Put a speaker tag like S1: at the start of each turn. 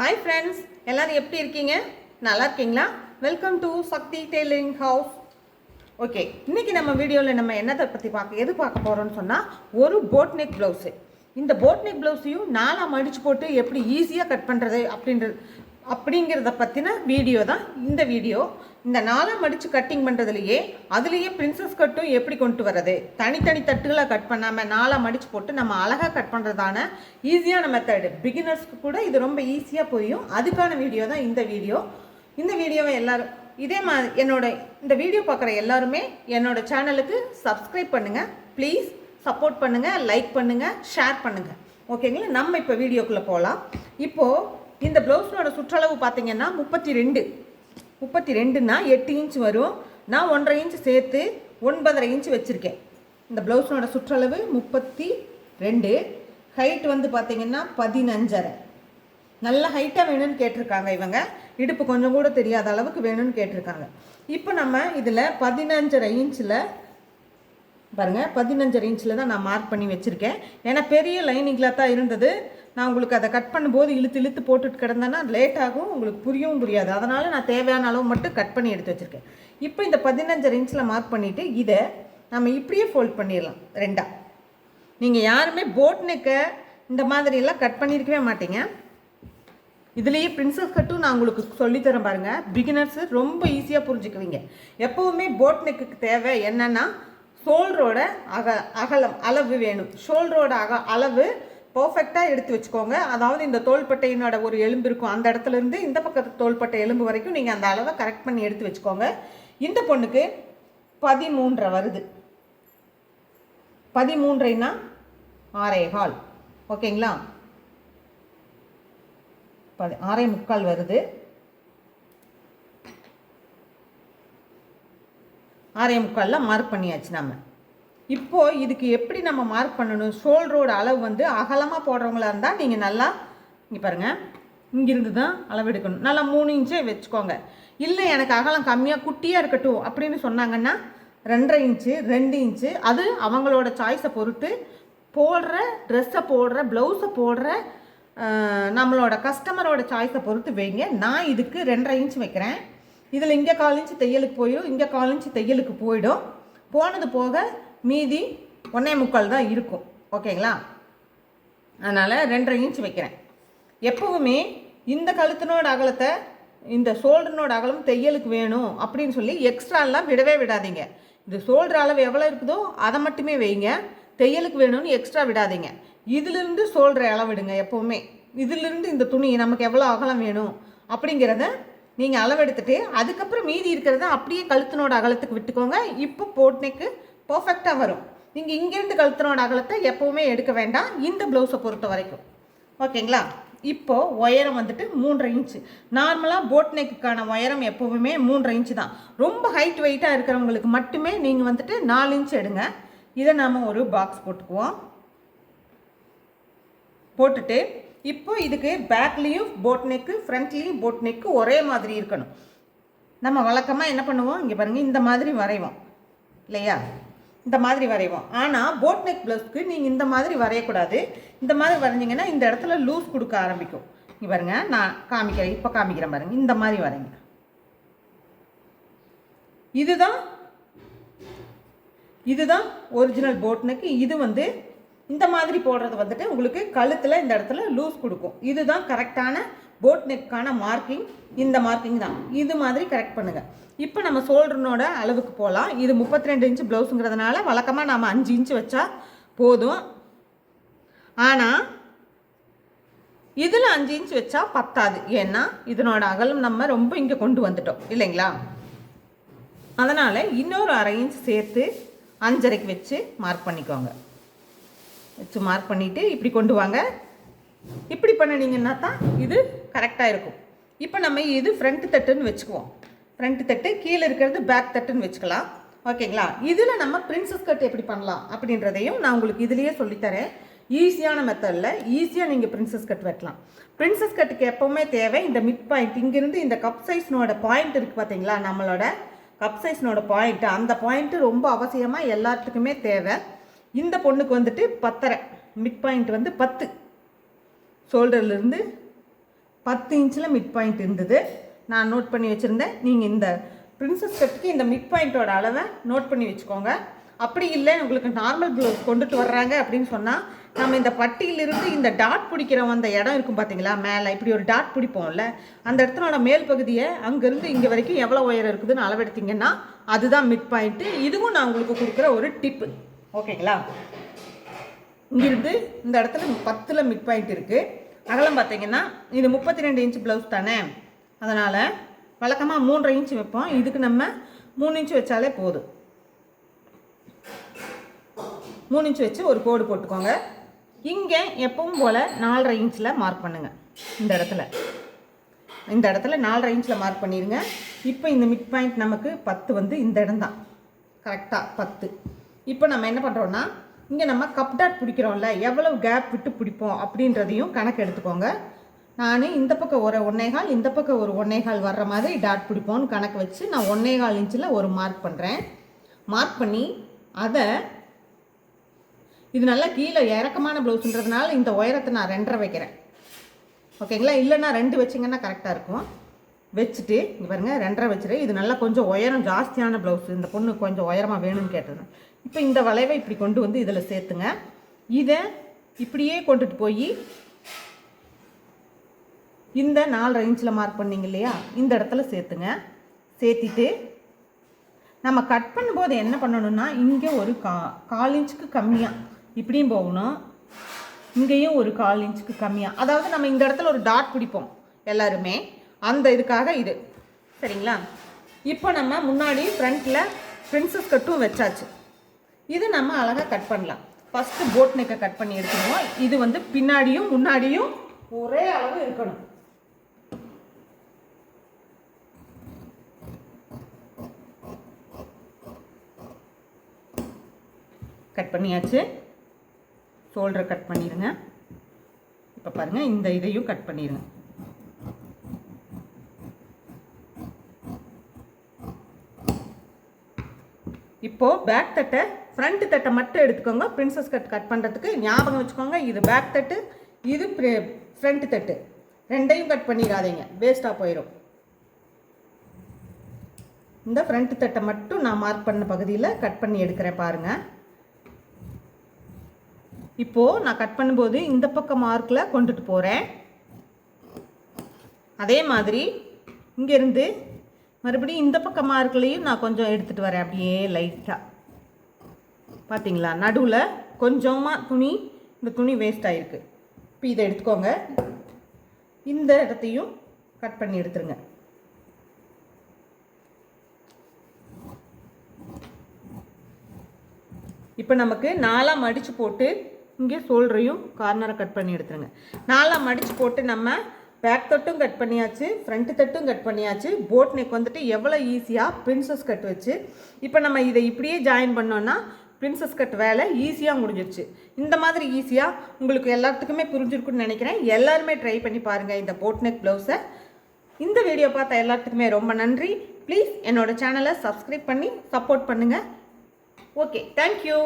S1: hi friends எல்லோரும் எப்படி இருக்கீங்க நல்லா இருக்கீங்களா welcome to Shakti tailoring house okay இன்றைக்கி நம்ம வீடியோவில் நம்ம என்னத்தை பற்றி பார்க்க எது பார்க்க போகிறோம்னு சொன்னால் ஒரு போட் நெக் ப்ளவுஸு இந்த போட் நெக் ப்ளவுஸையும் நாலாம் மடித்து போட்டு எப்படி ஈஸியாக கட் பண்ணுறது அப்படின்றது அப்படிங்கிறத பற்றின வீடியோ தான் இந்த வீடியோ இந்த நாலாம் மடித்து கட்டிங் பண்ணுறதுலையே அதுலேயே பிரின்சஸ் கட்டும் எப்படி கொண்டு வர்றது தனித்தனி தட்டுகளாக கட் பண்ணாமல் நாலாம் மடித்து போட்டு நம்ம அழகாக கட் பண்ணுறதான ஈஸியான மெத்தடு பிகினர்ஸ்க்கு கூட இது ரொம்ப ஈஸியாக புரியும் அதுக்கான வீடியோ தான் இந்த வீடியோ இந்த வீடியோவை எல்லோரும் இதே மா என்னோட இந்த வீடியோ பார்க்குற எல்லாருமே என்னோட சேனலுக்கு சப்ஸ்கிரைப் பண்ணுங்கள் ப்ளீஸ் சப்போர்ட் பண்ணுங்கள் லைக் பண்ணுங்கள் ஷேர் பண்ணுங்கள் ஓகேங்களா நம்ம இப்போ வீடியோக்குள்ளே போகலாம் இப்போது இந்த ப்ளவுஸோட சுற்றளவு பார்த்தீங்கன்னா முப்பத்தி ரெண்டு முப்பத்தி ரெண்டுனா எட்டு இன்ச் வரும் நான் ஒன்றரை இன்ச் சேர்த்து ஒன்பதரை இன்ச் வச்சுருக்கேன் இந்த ப்ளவுஸோட சுற்றளவு முப்பத்தி ரெண்டு ஹைட் வந்து பார்த்தீங்கன்னா பதினஞ்சரை நல்ல ஹைட்டாக வேணும்னு கேட்டிருக்காங்க இவங்க இடுப்பு கொஞ்சம் கூட தெரியாத அளவுக்கு வேணும்னு கேட்டிருக்காங்க இப்போ நம்ம இதில் பதினஞ்சரை இன்ச்சில் பாருங்கள் பதினஞ்சரை இன்ச்சில் தான் நான் மார்க் பண்ணி வச்சுருக்கேன் ஏன்னா பெரிய லைனிங்கில் தான் இருந்தது நான் உங்களுக்கு அதை கட் பண்ணும்போது இழுத்து இழுத்து போட்டுட்டு கிடந்தேன்னா லேட் ஆகும் உங்களுக்கு புரியவும் புரியாது அதனால் நான் தேவையான அளவு மட்டும் கட் பண்ணி எடுத்து வச்சுருக்கேன் இப்போ இந்த பதினஞ்சரை இன்ச்சில் மார்க் பண்ணிவிட்டு இதை நம்ம இப்படியே ஃபோல்ட் பண்ணிடலாம் ரெண்டாக நீங்கள் யாருமே போட் நெக்கை இந்த மாதிரியெல்லாம் கட் பண்ணியிருக்கவே மாட்டீங்க இதுலேயே பிரின்சஸ் கட்டும் நான் உங்களுக்கு சொல்லித்தரேன் பாருங்கள் பிகினர்ஸு ரொம்ப ஈஸியாக புரிஞ்சுக்குவீங்க எப்போவுமே போட் நெக்குக்கு தேவை என்னென்னா ஷோல்டரோட அக அகலம் அளவு வேணும் ஷோல்டரோட அக அளவு பர்ஃபெக்டாக எடுத்து வச்சுக்கோங்க அதாவது இந்த தோள்பட்டையினோட ஒரு எலும்பு இருக்கும் அந்த இடத்துலேருந்து இந்த பக்கத்து தோள்பட்டை எலும்பு வரைக்கும் நீங்கள் அந்த அளவை கரெக்ட் பண்ணி எடுத்து வச்சுக்கோங்க இந்த பொண்ணுக்கு பதிமூன்றரை வருது பதிமூன்றைனா ஆறே ஹால் ஓகேங்களா பதி ஆறே முக்கால் வருது ஆறே முக்கால்லாம் மார்க் பண்ணியாச்சு நம்ம இப்போது இதுக்கு எப்படி நம்ம மார்க் பண்ணணும் ரோடு அளவு வந்து அகலமாக போடுறவங்களா இருந்தால் நீங்கள் நல்லா இங்கே பாருங்கள் இங்கிருந்து தான் அளவெடுக்கணும் நல்லா மூணு இன்ச்சே வச்சுக்கோங்க இல்லை எனக்கு அகலம் கம்மியாக குட்டியாக இருக்கட்டும் அப்படின்னு சொன்னாங்கன்னா ரெண்டரை இன்ச்சு ரெண்டு இன்ச்சு அது அவங்களோட சாய்ஸை பொறுத்து போடுற ட்ரெஸ்ஸை போடுற ப்ளவுஸை போடுற நம்மளோட கஸ்டமரோட சாய்ஸை பொறுத்து வைங்க நான் இதுக்கு ரெண்டரை இன்ச் வைக்கிறேன் இதில் இங்கே கால் இன்ச்சு தையலுக்கு போயிடும் இங்கே கால் இன்ச்சு தையலுக்கு போயிடும் போனது போக மீதி ஒன்றே முக்கால் தான் இருக்கும் ஓகேங்களா அதனால் ரெண்டரை இன்ச் வைக்கிறேன் எப்போவுமே இந்த கழுத்தினோட அகலத்தை இந்த ஷோல்டரினோட அகலம் தையலுக்கு வேணும் அப்படின்னு சொல்லி எக்ஸ்ட்ராலாம் விடவே விடாதீங்க இந்த ஷோல்டர் அளவு எவ்வளோ இருக்குதோ அதை மட்டுமே வைங்க தையலுக்கு வேணும்னு எக்ஸ்ட்ரா விடாதீங்க இதிலிருந்து ஷோல்டரை அளவிடுங்க எப்போவுமே இதிலிருந்து இந்த துணி நமக்கு எவ்வளோ அகலம் வேணும் அப்படிங்கிறத நீங்கள் அளவெடுத்துட்டு அதுக்கப்புறம் மீதி இருக்கிறத அப்படியே கழுத்தினோட அகலத்துக்கு விட்டுக்கோங்க இப்போ போட்னைக்கு பர்ஃபெக்டாக வரும் நீங்கள் இங்கேருந்து கழுத்தினோட அகலத்தை எப்போவுமே எடுக்க வேண்டாம் இந்த ப்ளவுஸை பொறுத்த வரைக்கும் ஓகேங்களா இப்போது உயரம் வந்துட்டு மூன்றரை இன்ச்சு நார்மலாக போட் நெக்குக்கான உயரம் எப்போவுமே மூன்றரை இன்ச்சு தான் ரொம்ப ஹைட் வெயிட்டாக இருக்கிறவங்களுக்கு மட்டுமே நீங்கள் வந்துட்டு நாலு இன்ச்சு எடுங்க இதை நாம் ஒரு பாக்ஸ் போட்டுக்குவோம் போட்டுட்டு இப்போ இதுக்கு பேக்லேயும் போட் நெக்கு ஃப்ரண்ட்லேயும் போட் நெக்கு ஒரே மாதிரி இருக்கணும் நம்ம வழக்கமாக என்ன பண்ணுவோம் இங்கே பாருங்கள் இந்த மாதிரி வரைவோம் இல்லையா இந்த மாதிரி வரைவோம் ஆனால் போட் நெக் ப்ளவுஸ்க்கு நீங்கள் இந்த மாதிரி வரையக்கூடாது இந்த மாதிரி வரைஞ்சிங்கன்னா இந்த இடத்துல லூஸ் கொடுக்க ஆரம்பிக்கும் இங்கே பாருங்க நான் காமிக்கிறேன் இப்போ காமிக்கிறேன் பாருங்கள் இந்த மாதிரி வரைங்க இதுதான் இதுதான் ஒரிஜினல் நெக் இது வந்து இந்த மாதிரி போடுறது வந்துட்டு உங்களுக்கு கழுத்தில் இந்த இடத்துல லூஸ் கொடுக்கும் இதுதான் கரெக்டான போட் நெக்கான மார்க்கிங் இந்த மார்க்கிங் தான் இது மாதிரி கரெக்ட் பண்ணுங்கள் இப்போ நம்ம ஷோல்டர்னோட அளவுக்கு போகலாம் இது முப்பத்தி ரெண்டு இன்ச்சு ப்ளவுஸுங்கிறதுனால வழக்கமாக நாம் அஞ்சு இன்ச்சு வச்சா போதும் ஆனால் இதில் அஞ்சு இன்ச் வச்சா பத்தாது ஏன்னா இதனோட அகலம் நம்ம ரொம்ப இங்கே கொண்டு வந்துட்டோம் இல்லைங்களா அதனால் இன்னொரு அரை இன்ச் சேர்த்து அஞ்சரைக்கு வச்சு மார்க் பண்ணிக்கோங்க வச்சு மார்க் பண்ணிவிட்டு இப்படி கொண்டு வாங்க இப்படி பண்ணினீங்கன்னா தான் இது கரெக்டாக இருக்கும் இப்போ நம்ம இது ஃப்ரண்ட் தட்டுன்னு வச்சுக்குவோம் ஃப்ரண்ட் தட்டு கீழே இருக்கிறது பேக் தட்டுன்னு வச்சுக்கலாம் ஓகேங்களா இதில் நம்ம பிரின்சஸ் கட் எப்படி பண்ணலாம் அப்படின்றதையும் நான் உங்களுக்கு இதுலேயே சொல்லித்தரேன் ஈஸியான மெத்தடில் ஈஸியாக நீங்கள் பிரின்சஸ் கட் வெட்டலாம் பிரின்சஸ் கட்டுக்கு எப்போவுமே தேவை இந்த மிட் பாயிண்ட் இங்கேருந்து இந்த கப் சைஸ்னோட பாயிண்ட் இருக்குது பார்த்தீங்களா நம்மளோட கப் சைஸ்னோட பாயிண்ட்டு அந்த பாயிண்ட்டு ரொம்ப அவசியமாக எல்லாத்துக்குமே தேவை இந்த பொண்ணுக்கு வந்துட்டு பத்தரை மிட் பாயிண்ட் வந்து பத்து ஷோல்டர்லேருந்து பத்து இன்ச்சில் மிட் பாயிண்ட் இருந்தது நான் நோட் பண்ணி வச்சுருந்தேன் நீங்கள் இந்த பிரின்சஸ் கட்டுக்கு இந்த மிட் பாயிண்ட்டோட அளவை நோட் பண்ணி வச்சுக்கோங்க அப்படி இல்லை உங்களுக்கு நார்மல் ப்ளவுஸ் கொண்டுட்டு வர்றாங்க அப்படின்னு சொன்னால் நம்ம இந்த பட்டியிலிருந்து இந்த டாட் பிடிக்கிற அந்த இடம் இருக்கும் பார்த்தீங்களா மேலே இப்படி ஒரு டாட் பிடிப்போம்ல அந்த இடத்துனோட மேல் பகுதியை அங்கேருந்து இங்கே வரைக்கும் எவ்வளோ உயரம் இருக்குதுன்னு அளவெடுத்தீங்கன்னா அதுதான் மிட் பாயிண்ட்டு இதுவும் நான் உங்களுக்கு கொடுக்குற ஒரு டிப்பு ஓகேங்களா இங்கிருந்து இந்த இடத்துல பத்தில் மிட் பாயிண்ட் இருக்குது அகலம் பார்த்தீங்கன்னா இது முப்பத்தி ரெண்டு இன்ச்சு ப்ளவுஸ் தானே அதனால் வழக்கமாக மூன்றரை இன்ச்சு வைப்போம் இதுக்கு நம்ம மூணு இன்ச்சு வச்சாலே போதும் மூணு இன்ச்சு வச்சு ஒரு கோடு போட்டுக்கோங்க இங்கே எப்பவும் போல் நாலரை இன்ச்சில் மார்க் பண்ணுங்கள் இந்த இடத்துல இந்த இடத்துல நாலரை இன்ச்சில் மார்க் பண்ணிடுங்க இப்போ இந்த மிட் பாயிண்ட் நமக்கு பத்து வந்து இந்த இடம் தான் கரெக்டாக பத்து இப்போ நம்ம என்ன பண்ணுறோன்னா இங்கே நம்ம கப் டாட் பிடிக்கிறோம்ல எவ்வளவு கேப் விட்டு பிடிப்போம் அப்படின்றதையும் கணக்கு எடுத்துக்கோங்க நான் இந்த பக்கம் ஒரு ஒன்னேகால் இந்த பக்கம் ஒரு ஒன்னேகால் வர்ற மாதிரி டாட் பிடிப்போம்னு கணக்கு வச்சு நான் ஒன்னேகால் இன்ச்சில் ஒரு மார்க் பண்ணுறேன் மார்க் பண்ணி அதை இது நல்லா கீழே இறக்கமான ப்ளவுஸுன்றதுனால இந்த உயரத்தை நான் ரெண்டரை வைக்கிறேன் ஓகேங்களா இல்லைன்னா ரெண்டு வச்சிங்கன்னா கரெக்டாக இருக்கும் வச்சுட்டு இங்கே பாருங்கள் ரெண்டரை வச்சுட்டு இது நல்லா கொஞ்சம் உயரம் ஜாஸ்தியான ப்ளவுஸ் இந்த பொண்ணு கொஞ்சம் உயரமாக வேணும்னு கேட்டது இப்போ இந்த வளைவை இப்படி கொண்டு வந்து இதில் சேர்த்துங்க இதை இப்படியே கொண்டுட்டு போய் இந்த நாலு ரேஞ்சில் மார்க் பண்ணிங்க இல்லையா இந்த இடத்துல சேர்த்துங்க சேர்த்திட்டு நம்ம கட் பண்ணும்போது என்ன பண்ணணும்னா இங்கே ஒரு கா கால் இன்ச்சுக்கு கம்மியாக இப்படியும் போகணும் இங்கேயும் ஒரு கால் இன்ச்சுக்கு கம்மியாக அதாவது நம்ம இந்த இடத்துல ஒரு டாட் பிடிப்போம் எல்லாருமே அந்த இதுக்காக இது சரிங்களா இப்போ நம்ம முன்னாடி ஃப்ரண்ட்டில் பிரின்சஸ் கட்டும் வச்சாச்சு இது நம்ம அழகாக கட் பண்ணலாம் ஃபஸ்ட்டு போட் நெக்கை கட் பண்ணி எடுத்துக்கோம் இது வந்து பின்னாடியும் முன்னாடியும் ஒரே அளவு இருக்கணும் கட் பண்ணியாச்சு ஷோல்டரை கட் பண்ணிடுங்க இப்போ பாருங்கள் இந்த இதையும் கட் பண்ணிடுங்க இப்போது பேக் தட்டை ஃப்ரண்ட் தட்டை மட்டும் எடுத்துக்கோங்க பிரின்சஸ் கட் கட் பண்ணுறதுக்கு ஞாபகம் வச்சுக்கோங்க இது பேக் தட்டு இது ஃப்ரண்ட் தட்டு ரெண்டையும் கட் பண்ணிடாதீங்க வேஸ்ட்டாக போயிடும் இந்த ஃப்ரண்ட் தட்டை மட்டும் நான் மார்க் பண்ண பகுதியில் கட் பண்ணி எடுக்கிறேன் பாருங்கள் இப்போது நான் கட் பண்ணும்போது இந்த பக்கம் மார்க்கில் கொண்டுட்டு போகிறேன் அதே மாதிரி இங்கேருந்து மறுபடியும் இந்த பக்கம் மார்க்லேயும் நான் கொஞ்சம் எடுத்துகிட்டு வரேன் அப்படியே லைட்டாக பார்த்தீங்களா நடுவில் கொஞ்சமாக துணி இந்த துணி வேஸ்ட் ஆகிருக்கு இப்போ இதை எடுத்துக்கோங்க இந்த இடத்தையும் கட் பண்ணி எடுத்துருங்க இப்போ நமக்கு நாலாம் மடித்து போட்டு இங்கே சோல்டரையும் கார்னரை கட் பண்ணி எடுத்துருங்க நாலாம் மடித்து போட்டு நம்ம பேக் தட்டும் கட் பண்ணியாச்சு ஃப்ரண்ட் தட்டும் கட் பண்ணியாச்சு போட் நெக் வந்துட்டு எவ்வளோ ஈஸியாக பிரின்சஸ் கட் வச்சு இப்போ நம்ம இதை இப்படியே ஜாயின் பண்ணோன்னா பிரின்சஸ் கட் வேலை ஈஸியாக முடிஞ்சிருச்சு இந்த மாதிரி ஈஸியாக உங்களுக்கு எல்லாத்துக்குமே புரிஞ்சிருக்குன்னு நினைக்கிறேன் எல்லாருமே ட்ரை பண்ணி பாருங்கள் இந்த போட் நெக் ப்ளவுஸை இந்த வீடியோ பார்த்த எல்லாத்துக்குமே ரொம்ப நன்றி ப்ளீஸ் என்னோடய சேனலை சப்ஸ்கிரைப் பண்ணி சப்போர்ட் பண்ணுங்கள் ஓகே தேங்க்யூ